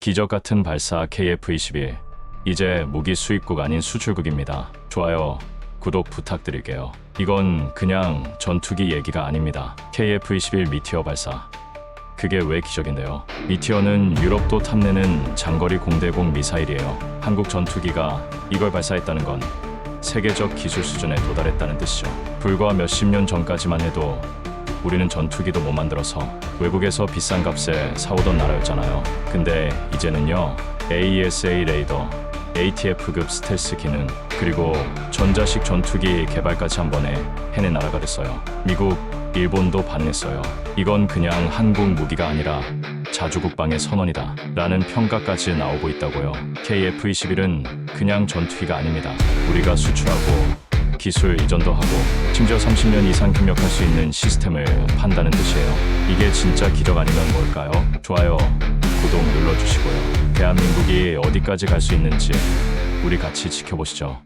기적 같은 발사 KF-21. 이제 무기 수입국 아닌 수출국입니다. 좋아요, 구독 부탁드릴게요. 이건 그냥 전투기 얘기가 아닙니다. KF-21 미티어 발사. 그게 왜 기적인데요? 미티어는 유럽도 탐내는 장거리 공대공 미사일이에요. 한국 전투기가 이걸 발사했다는 건 세계적 기술 수준에 도달했다는 뜻이죠. 불과 몇십 년 전까지만 해도 우리는 전투기도 못 만들어서 외국에서 비싼 값에 사오던 나라였잖아요. 근데 이제는요. AESA 레이더, ATF급 스텔스 기능, 그리고 전자식 전투기 개발까지 한 번에 해낸 나라가 됐어요. 미국, 일본도 반했어요. 이건 그냥 한국 무기가 아니라 자주국방의 선언이다. 라는 평가까지 나오고 있다고요. KF-21은 그냥 전투기가 아닙니다. 우리가 수출하고 기술 이전도 하고 심지어 30년 이상 경력할 수 있는 시스템을 판다는 뜻이에요. 이게 진짜 기적 아니면 뭘까요? 좋아요, 구독 눌러주시고요. 대한민국이 어디까지 갈 수 있는지 우리 같이 지켜보시죠.